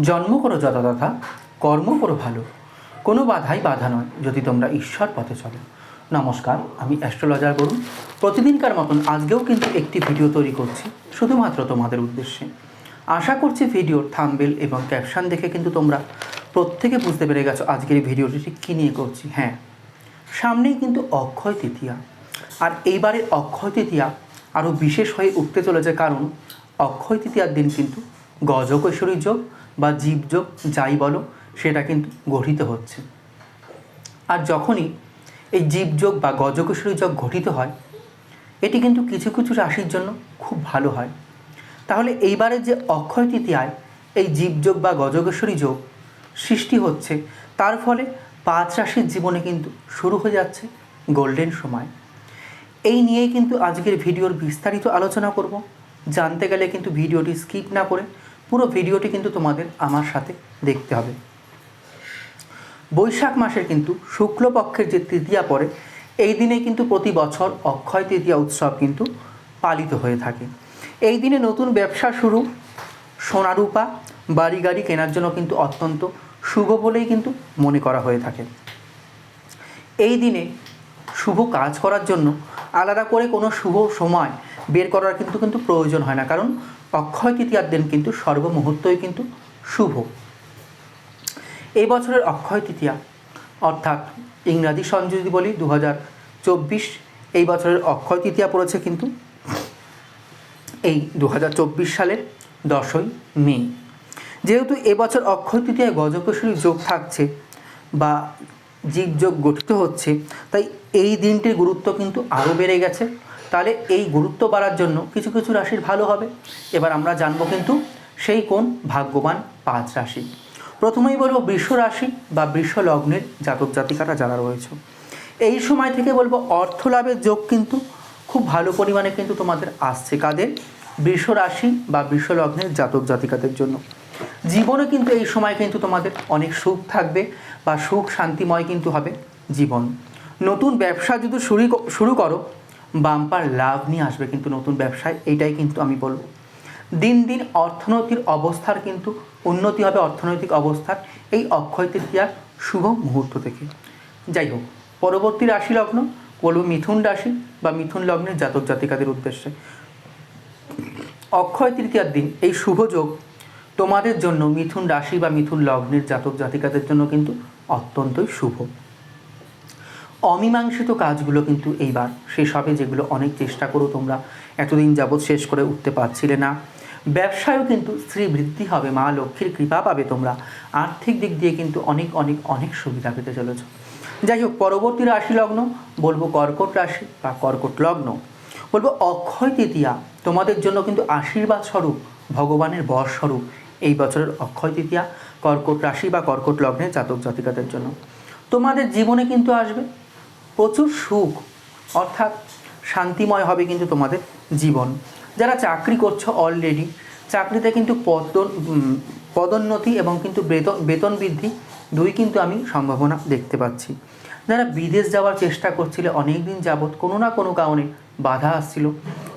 জন্ম করো যথাযথা, কর্ম করো ভালো। কোনো বাধাই বাধা নয় যদি তোমরা ঈশ্বর পথে চলো। নমস্কার, আমি অ্যাস্ট্রোলজার বলুন প্রতিদিনকার মতন আজকেও কিন্তু একটি ভিডিও তৈরি করছি, শুধুমাত্র তোমাদের উদ্দেশ্যে। আশা করছি ভিডিওর থাম্বেল এবং ক্যাপশন দেখে কিন্তু তোমরা প্রত্যেকে বুঝতে পেরে গেছো আজকের এই ভিডিওটি ঠিক কী নিয়ে করছি। হ্যাঁ সামনেই কিন্তু অক্ষয় তৃতীয়া। আর এইবারের অক্ষয় তৃতীয়া আরও বিশেষ হয়ে উঠতে চলেছে কারণ অক্ষয় তৃতীয়ার দিন কিন্তু গজকৈশরী যোগ বা জীবযোগ যাই বলো, সেটা কিন্তু গঠিত হচ্ছে। আর যখনই এই জীবযোগ বা গজকেশরী যোগ গঠিত হয়, এটি কিন্তু কিছু কিছু রাশির জন্য খুব ভালো হয়। তাহলে এইবারে যে অক্ষয় তৃতীয়ায় এই জীবযোগ বা গজকেশ্বরী যোগ সৃষ্টি হচ্ছে, তার ফলে পাঁচ রাশির জীবনে কিন্তু শুরু হয়ে যাচ্ছে গোল্ডেন সময়। এই নিয়েই কিন্তু আজকের ভিডিওর বিস্তারিত আলোচনা করব। জানতে গেলে কিন্তু ভিডিওটি স্কিপ না করে পুরো ভিডিওটি কিন্তু তোমাদের আমার সাথে দেখতে হবে। বৈশাখ মাসের কিন্তু শুক্লপক্ষের যে তৃতীয়া পরে এই দিনে কিন্তু প্রতি বছর অক্ষয় তৃতীয়া উৎসব কিন্তু পালিত হয়ে থাকে। এই দিনে নতুন ব্যবসা শুরু, সোনারূপা বাড়ি গাড়ি কেনার জন্য কিন্তু অত্যন্ত শুভ বলেই কিন্তু মনে করা হয়ে থাকে। এই দিনে শুভ কাজ করার জন্য আলাদা করে কোনো শুভ সময় বের করার কিন্তু কিন্তু প্রয়োজন হয় না। কারণ অক্ষয় তৃতীয়ার দিন কিন্তু সর্বমুহূর্তই কিন্তু শুভ। এই বছরের অক্ষয় তৃতীয়া, অর্থাৎ ইংরাজি সন যদি বলি দু চব্বিশ, এই বছরের অক্ষয় তৃতীয়া পড়েছে কিন্তু এই দু চব্বিশ সালের দশই মে। যেহেতু এবছর অক্ষয় তৃতীয়ায় গজকেশরী যোগ থাকছে বা জীবযোগ গঠিত হচ্ছে, তাই এই দিনটির গুরুত্ব কিন্তু আরও বেড়ে গেছে। তাহলে এই গুরুত্ব বাড়ার জন্য কিছু কিছু রাশির ভালো হবে। এবার আমরা জানব কিন্তু সেই কোন ভাগ্যবান পাঁচ রাশি। প্রথমেই বলব বৃষ রাশি বা বৃষ লগ্নের জাতক জাতিকারা যারা রয়েছে। এই সময় থেকে বলব অর্থ লাভের যোগ কিন্তু খুব ভালো পরিমাণে কিন্তু তোমাদের আসছে কাদের? বৃষ রাশি বা বৃষ লগ্নের জাতক জাতিকাদের জন্য। জীবনে কিন্তু এই সময় কিন্তু তোমাদের অনেক সুখ থাকবে বা সুখ শান্তিময় কিন্তু হবে জীবন। নতুন ব্যবসা যদি শুরু শুরু করো বাম্পার লাভ নিয়ে আসবে কিন্তু নতুন ব্যবসায়, এইটাই কিন্তু আমি বলব। দিন দিন অর্থনৈতিক অবস্থার কিন্তু উন্নতি হবে, অর্থনৈতিক অবস্থার এই অক্ষয় তৃতীয়ার শুভ মুহূর্ত থেকে। যাই হোক, পরবর্তী রাশি লগ্ন, বলব মিথুন রাশি বা মিথুন লগ্নের জাতক জাতিকাদের উদ্দেশ্যে। অক্ষয় তৃতীয়ার দিন, এই শুভ যোগ তোমাদের জন্য মিথুন রাশি বা মিথুন লগ্নের জাতক জাতিকাদের জন্য কিন্তু অত্যন্তই শুভ। অমীমাংসিত কাজগুলো কিন্তু এইবার শেষ হবে, যেগুলো অনেক চেষ্টা করো তোমরা। এতদিন যাবৎ শেষ করে উঠতে পারছিলে না। ব্যবসায়ও কিন্তু স্ত্রী বৃদ্ধি হবে, মা লক্ষ্মীর কৃপা পাবে তোমরা। আর্থিক দিক দিয়ে কিন্তু অনেক অনেক অনেক সুবিধা পেতে চলেছ। যাই হোক, পরবর্তী রাশি লগ্ন, বলব কর্কট রাশি বা কর্কট লগ্ন। বলব অক্ষয় তৃতীয়া, তোমাদের জন্য কিন্তু আশীর্বাদ স্বরূপ, ভগবানের বর স্বরূপ এই বছরের অক্ষয় তৃতীয়া, কর্কট রাশি বা কর্কট লগ্নের জাতক জাতিকাদের জন্য। তোমাদের জীবনে কিন্তু আসবে প্রচুর সুখ, অর্থাৎ শান্তিময় হবে কিন্তু তোমাদের জীবন। যারা চাকরি করছ অলরেডি চাকরিতে কিন্তু পদন পদোন্নতি এবং কিন্তু বেতন বেতন বৃদ্ধি দুই কিন্তু আমি সম্ভাবনা দেখতে পাচ্ছি। যারা বিদেশ যাওয়ার চেষ্টা করছিলে, অনেক দিন যাবৎ কোনো না কোনো কারণে বাধা আসছিল।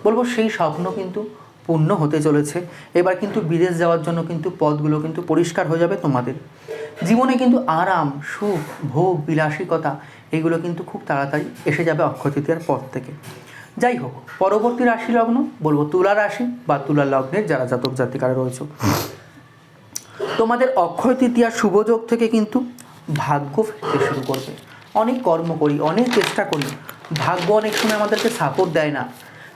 বলব সেই স্বপ্ন কিন্তু পূর্ণ হতে চলেছে। এবার কিন্তু বিদেশ যাওয়ার জন্য কিন্তু পদগুলো কিন্তু পরিষ্কার হয়ে যাবে তোমাদের। জীবনে কিন্তু আরাম, সুখ, ভোগ, বিলাসিকতা, এগুলো কিন্তু খুব তাড়াতাড়ি এসে যাবে অক্ষয় তৃতীয়ার পর থেকে। যাই হোক, পরবর্তী রাশি লগ্ন বলব তুলা রাশি বা তুলা লগ্নের যারা জাতক জাতিকারা রয়েছে। তোমাদের অক্ষয় তৃতীয়ার শুভযোগ থেকে কিন্তু ভাগ্য ফিরতে শুরু করবে। অনেক কর্ম করি, অনেক চেষ্টা করি। ভাগ্য অনেক সময় আমাদেরকে সাপোর্ট দেয় না।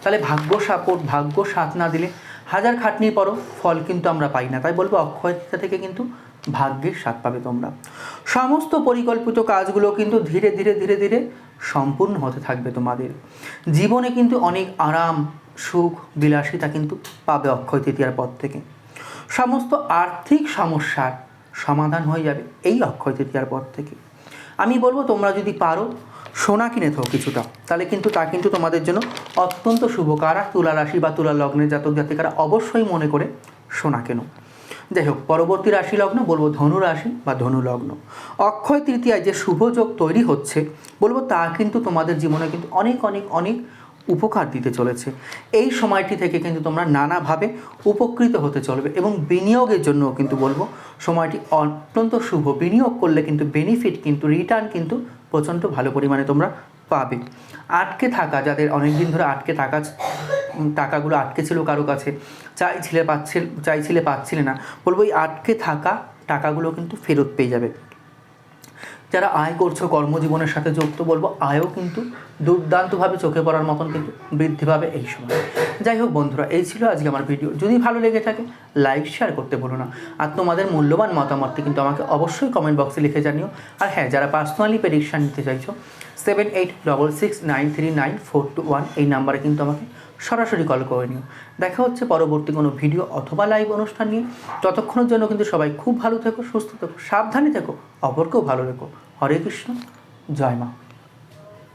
তাহলে ভাগ্য সাপোর্ট ভাগ্য সাথ না দিলে হাজার খাটনির পরও ফল কিন্তু আমরা পাই না। তাই বলব অক্ষয় তৃতীয়া থেকে কিন্তু ভাগ্যের স্বাদ পাবে তোমরা। সমস্ত পরিকল্পিত কাজগুলো কিন্তু ধীরে ধীরে ধীরে ধীরে সম্পূর্ণ হতে থাকবে তোমাদের। জীবনে কিন্তু অনেক আরাম, সুখ, বিলাসিতা কিন্তু পাবে অক্ষয় তৃতীয়ার পর থেকে। সমস্ত আর্থিক সমস্যার সমাধান হয়ে যাবে এই অক্ষয় তৃতীয়ার পর থেকে। আমি বলব, তোমরা যদি পারো, সোনা কিনে থাকো কিছুটা। তাহলে কিন্তু তা কিন্তু তোমাদের জন্য অত্যন্ত শুভ। কারা তুলা রাশি বা তুলা লগ্নের জাতক জাতিকারা অবশ্যই মনে করে সোনা কেনো। যাই হোক, পরবর্তী রাশি লগ্ন বলব ধনু রাশি বা ধনু লগ্ন অক্ষয় তৃতীয়ায় যে শুভ যোগ তৈরি হচ্ছে, বলব তা কিন্তু তোমাদের জীবনে কিন্তু অনেক অনেক অনেক উপকার দিতে চলেছে। এই সময়টি থেকে কিন্তু তোমরা নানাভাবে উপকৃত হতে চলবে এবং বিনিয়োগের জন্য কিন্তু বলব সময়টি অত্যন্ত শুভ। বিনিয়োগ করলে কিন্তু বেনিফিট কিন্তু রিটার্ন কিন্তু প্রচণ্ড ভালো পরিমাণে তোমরা পাবে। আটকে থাকা, যাদের অনেক দিন ধরে আটকে থাকা টাকাগুলো আটকে ছিল কারও কাছে, চাইছিলে পাচ্ছে চাইছিলে পাচ্ছিলে না। বলব এই আটকে থাকা টাকাগুলো কিন্তু ফেরত পেয়ে যাবে। যারা আয় করছ, কর্মজীবনের সাথে যুক্ত, বলব আয়ও কিন্তু দুর্দান্তভাবে চোখে পড়ার মতন কিন্তু বৃদ্ধি পাবে এই সময়। যাই হোক বন্ধুরা, এই ছিল আজকে আমার ভিডিও। যদি ভালো লেগে থাকে, লাইক, শেয়ার করতে বলো না। আর তোমাদের মূল্যবান মতামতটি কিন্তু আমাকে অবশ্যই কমেন্ট বক্সে লিখে জানিও। আর হ্যাঁ যারা পার্সোনালি প্রেডিকশান নিতে চাইছো seven eight double six nine three nine four two one এই নাম্বারে কিন্তু আমাকে সরাসরি কল করে নিও। দেখা হচ্ছে পরবর্তী কোনো ভিডিও অথবা লাইভ অনুষ্ঠান নিয়ে। ততক্ষণের জন্য কিন্তু সবাই খুব ভালো থেকো, সুস্থ থেকো, সাবধানে থেকো, অপরকেও ভালো রেখো। হরে কৃষ্ণ, জয় মা।